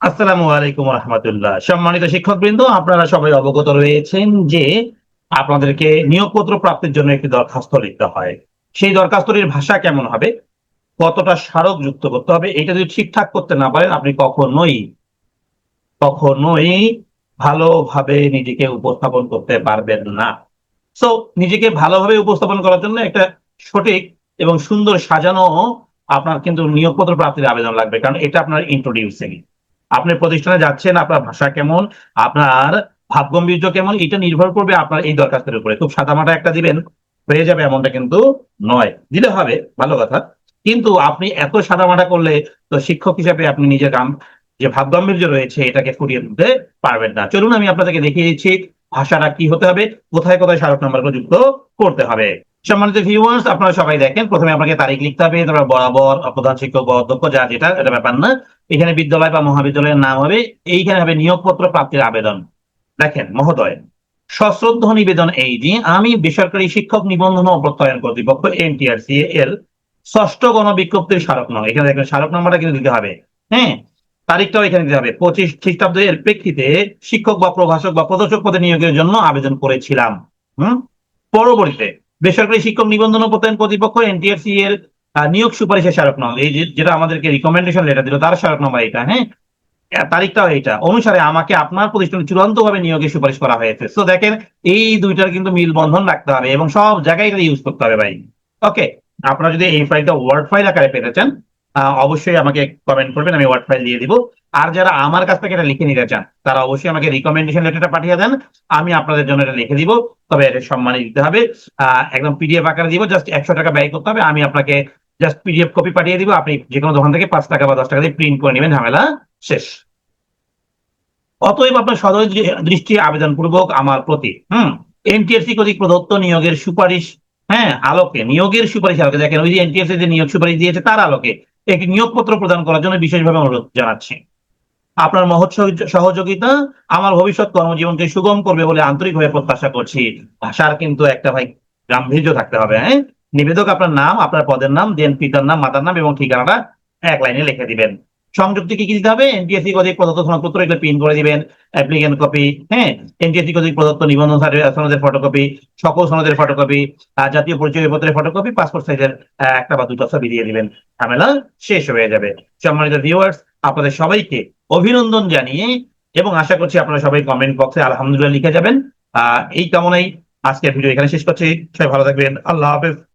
আসসালামু আলাইকুম রহমতুল্লাহ সম্মানিত শিক্ষক শিক্ষকবৃন্দ, আপনারা সবাই অবগত রয়েছেন যে আপনাদেরকে নিয়োগপত্র প্রাপ্তির জন্য একটি দরখাস্ত লিখতে হয়। সেই দরখাস্তটির ভাষা কেমন হবে? কতটা স্মারক যুক্ত করতে হবে? এটা যদি ঠিকঠাক করতে না পারেন, আপনি কখনোই কখনোই ভালোভাবে নিজেকে উপস্থাপন করতে পারবেন না। সো নিজেকে ভালোভাবে উপস্থাপন করার জন্য একটা সঠিক এবং সুন্দর সাজানো আপনার কিন্তু নিয়োগপত্র প্রাপ্তির আবেদন লাগবে, কারণ এটা আপনার ইন্ট্রোডিউসিং আপনি প্রতিষ্ঠানে যাচ্ছেন, আপনার ভাষা কেমন, আপনার ভাবগম্ভীর্য কেমন, এটা নির্ভর করবে আপনার এই দরখাস্তের উপরে। খুব সাদামাটা একটা দিবেন হয়ে যাবে এমনটা কিন্তু নয়। দিলে হবে, ভালো কথা। কিন্তু আপনি এত সাদামাটা করলে তো শিক্ষক হিসাবে আপনি নিজের কাম, যে ভাবগম্ভীর্য রয়েছে, এটাকে ফুটিয়ে তুলতে পারবেন না। চলুন আমি আপনাদেরকে দেখিয়ে দিচ্ছি ভাষাটা কি হতে হবে, কোথায় কোথায় স্মারক নাম্বারগুলো যুক্ত করতে হবে। সম্মানিত ভিউয়ার্স আপনারা সবাই দেখেন, প্রথমে আপনাকে তারিখ লিখতে হবে, তারপর বরাবর প্রধান শিক্ষক বা অধ্যক্ষ, যা যেটা, এটা ব্যাপার না। এখানে বিদ্যালয় বা মহাবিদ্যালয়ের নাম হবে, এইখানে হবে নিয়োগপত্র প্রাপ্তির আবেদন। দেখেন মহোদয় সশ্রদ্ধ নিবেদন এই যে, আমি বেসরকারি শিক্ষক নিবন্ধন ও প্রত্যয়ন কর্তৃপক্ষ এনটিআরসি এর ষষ্ঠ গণবিজ্ঞপ্তির স্মারক নং। এখানে দেখেন স্মারক নাম্বারটা কিন্তু দিতে হবে। হ্যাঁ তারিখটাও এখানে দিতে হবে। পঁচিশ খ্রিস্টাব্দের প্রেক্ষিতে শিক্ষক বা প্রভাষক বা প্রদর্শক পদে নিয়োগের জন্য আবেদন করেছিলাম। হুম? পরবর্তীতে, বেসরকারি শিক্ষক নিবন্ধন ও প্রত্যয়ন কর্তৃপক্ষ এনটিআরসি এর নিয়োগ সুপারিশের স্মারক নং এই যেটা আমাদেরকে রিকমেন্ডেশন লেটার দিল, তার স্মারক নম্বর এটা হ্যাঁ? তারিখটাও এইটা। অনুসারে আমাকে আপনার প্রতিষ্ঠানে চূড়ান্ত ভাবে নিয়োগের সুপারিশ করা হয়েছে। তো দেখেন, এই দুইটার কিন্তু মিল বন্ধন রাখতে হবে এবং সব জায়গায় এটা ইউজ করতে হবে ভাই। ওকে আপনারা যদি এই ফাইলটা ওয়ার্ড ফাইল আকারে পেতে চান অবশ্যই আমাকে কমেন্ট করবেন, আমি ওয়ার্ড ফাইল দিয়ে দিব। আর যারা আমার কাছ থেকে এটা লিখে নিতে চান, তারা অবশ্যই আমাকে রিকমেন্ডেশন লেটারটা পাঠিয়ে দেন, আমি আপনাদের জন্য এটা লিখে দিব। তবে এটা সম্মানে দিতে হবে। একদম পিডিএফ আকারে দিব জাস্ট একশো টাকা ব্যয় করতে হবে, আমি আপনাকে জাস্ট পিডিএফ কপি পাঠিয়ে দিব, আপনি যে কোনো দোকান থেকে পাঁচ টাকা বা দশ টাকা দিয়ে প্রিন্ট করে নেবেন, ঝামেলা শেষ। অতএব আপনার সদয় দৃষ্টি আবেদন পূর্বক আমার প্রতি, হুম? এনটিএসসি কর্তৃক প্রদত্ত নিয়োগের সুপারিশ হ্যাঁ আলোকে, নিয়োগের সুপারিশ আলোকে, দেখেন ওই যে এনটিএসসি যে নিয়োগ সুপারিশ দিয়েছে তার আলোকে একটি নিয়োগপত্র প্রদান করার জন্য বিশেষভাবে অনুরোধ জানাচ্ছি। আপনার মহৎ সহযোগ- সহযোগিতা আমার ভবিষ্যৎ কর্মজীবনকে সুগম করবে বলে আন্তরিকভাবে প্রত্যাশা করছি। ভাষার কিন্তু একটা ভাই গাম্ভীর্য থাকতে হবে হ্যাঁ? নিবেদক আপনার নাম, আপনার পদের নাম দেন পিতার নাম, মাতার নাম এবং ঠিকানাটা এক লাইনে লিখে দিবেন। সংযুক্তি কি কি দিতে হবে? এনটিএসসি কর্তৃক প্রদত্ত সনদপত্র এগুলো প্রিন্ট করে দিবেন অ্যাপ্লিকেন্ট কপি হ্যাঁ? এনটিএসসি কর্তৃক প্রদত্ত নিবন্ধন সনদের ফটোকপি সকল সনদের ফটোকপি আর জাতীয় পরিচয়পত্রের ফটোকপি পাসপোর্ট সাইজের একটা বা দুটো ছবি দিয়ে দিবেন। ঝামেলা শেষ হয়ে যাবে। সম্মানিত ভিউয়ার্স আপনাদের সবাইকে অভিনন্দন জানিয়ে এবং আশা করছি আপনারা সবাই কমেন্ট বক্সে আলহামদুলিল্লাহ লিখে যাবেন। আহ, এই কামনাই আজকের ভিডিও এখানে শেষ করছি। সবাই ভালো থাকবেন। আল্লাহ হাফেজ।